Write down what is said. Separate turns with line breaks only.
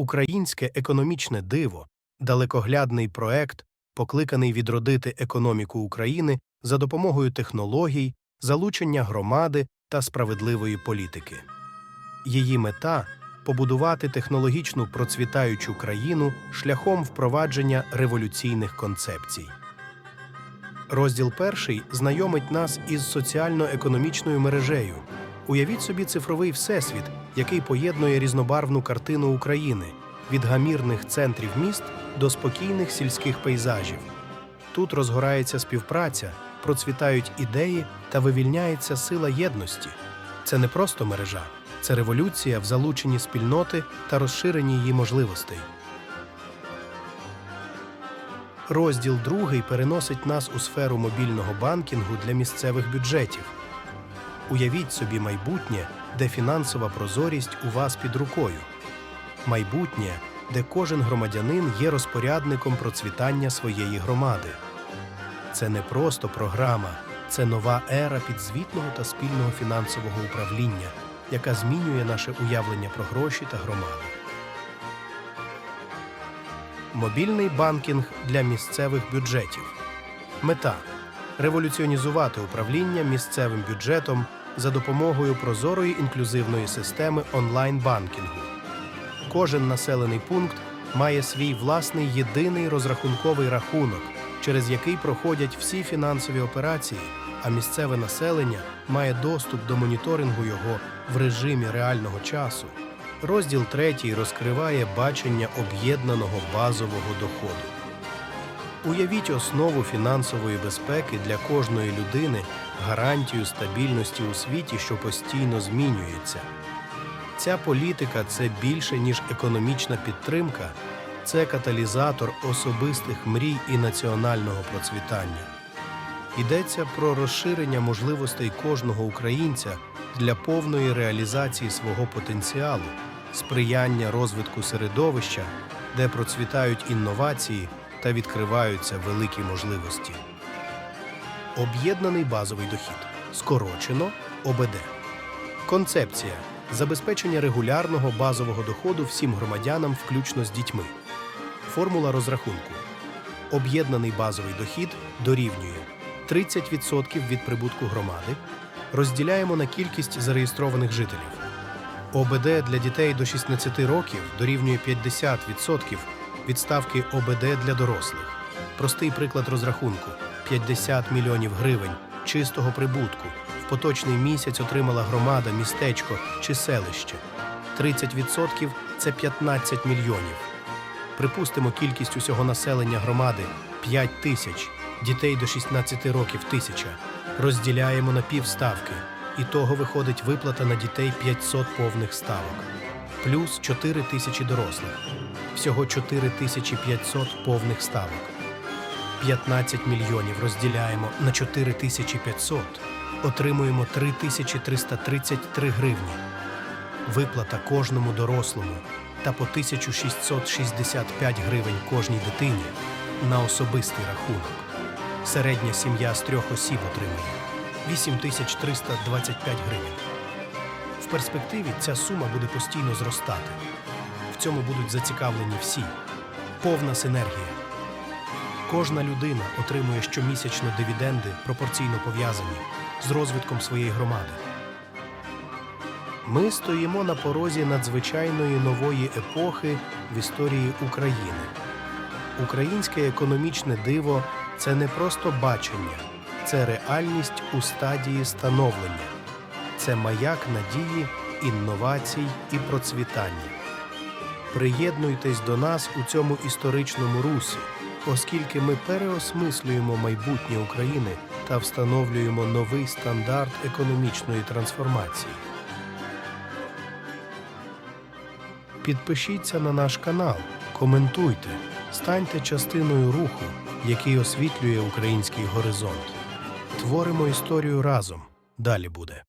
Українське економічне диво, далекоглядний проект, покликаний відродити економіку України за допомогою технологій, залучення громади та справедливої політики. Її мета побудувати технологічну процвітаючу країну шляхом впровадження революційних концепцій. Розділ перший знайомить нас із соціально-економічною мережею. Уявіть собі цифровий всесвіт, який поєднує різнобарвну картину України від гамірних центрів міст до спокійних сільських пейзажів. Тут розгорається співпраця, процвітають ідеї та вивільняється сила єдності. Це не просто мережа, це революція в залученні спільноти та розширенні її можливостей. Розділ другий переносить нас у сферу мобільного банкінгу для місцевих бюджетів. Уявіть собі майбутнє, де фінансова прозорість у вас під рукою. Майбутнє, де кожен громадянин є розпорядником процвітання своєї громади. Це не просто програма, це нова ера підзвітного та спільного фінансового управління, яка змінює наше уявлення про гроші та громади. Мобільний банкінг для місцевих бюджетів. Мета революціонізувати управління місцевим бюджетом за допомогою прозорої інклюзивної системи онлайн-банкінгу. Кожен населений пункт має свій власний єдиний розрахунковий рахунок, через який проходять всі фінансові операції, а місцеве населення має доступ до моніторингу його в режимі реального часу. Розділ третій розкриває бачення об'єднаного базового доходу. Уявіть основу фінансової безпеки для кожної людини, гарантію стабільності у світі, що постійно змінюється. Ця політика це більше, ніж економічна підтримка, це каталізатор особистих мрій і національного процвітання. Йдеться про розширення можливостей кожного українця для повної реалізації свого потенціалу, сприяння розвитку середовища, де процвітають інновації та відкриваються великі можливості. Об'єднаний базовий дохід. Скорочено ОБД. Концепція забезпечення регулярного базового доходу всім громадянам, включно з дітьми. Формула розрахунку. Об'єднаний базовий дохід дорівнює 30% від прибутку громади. Розділяємо на кількість зареєстрованих жителів. ОБД для дітей до 16 років дорівнює 50% від ставки ОБД для дорослих. Простий приклад розрахунку: 50 мільйонів гривень чистого прибутку в поточний місяць отримала громада, містечко чи селище. 30% – це 15 мільйонів. Припустимо, кількість усього населення громади 5 тисяч, дітей до 16 років тисяча. Розділяємо на півставки. І того виходить виплата на дітей 500 повних ставок. Плюс 4 тисячі дорослих. Всього 4500 повних ставок. 15 мільйонів розділяємо на 4500. Отримуємо 3333 гривні. Виплата кожному дорослому та по 1665 гривень кожній дитині на особистий рахунок. Середня сім'я з трьох осіб отримує 8325 гривень. Перспективі ця сума буде постійно зростати. В цьому будуть зацікавлені всі. Повна синергія. Кожна людина отримує щомісячно дивіденди, пропорційно пов'язані з розвитком своєї громади. Ми стоїмо на порозі надзвичайної нової епохи в історії України. Українське економічне диво це не просто бачення, це реальність у стадії становлення, це маяк надії, інновацій і процвітання. Приєднуйтесь до нас у цьому історичному русі, оскільки ми переосмислюємо майбутнє України та встановлюємо новий стандарт економічної трансформації. Підпишіться на наш канал, коментуйте, станьте частиною руху, який освітлює український горизонт. Творимо історію разом. Далі буде.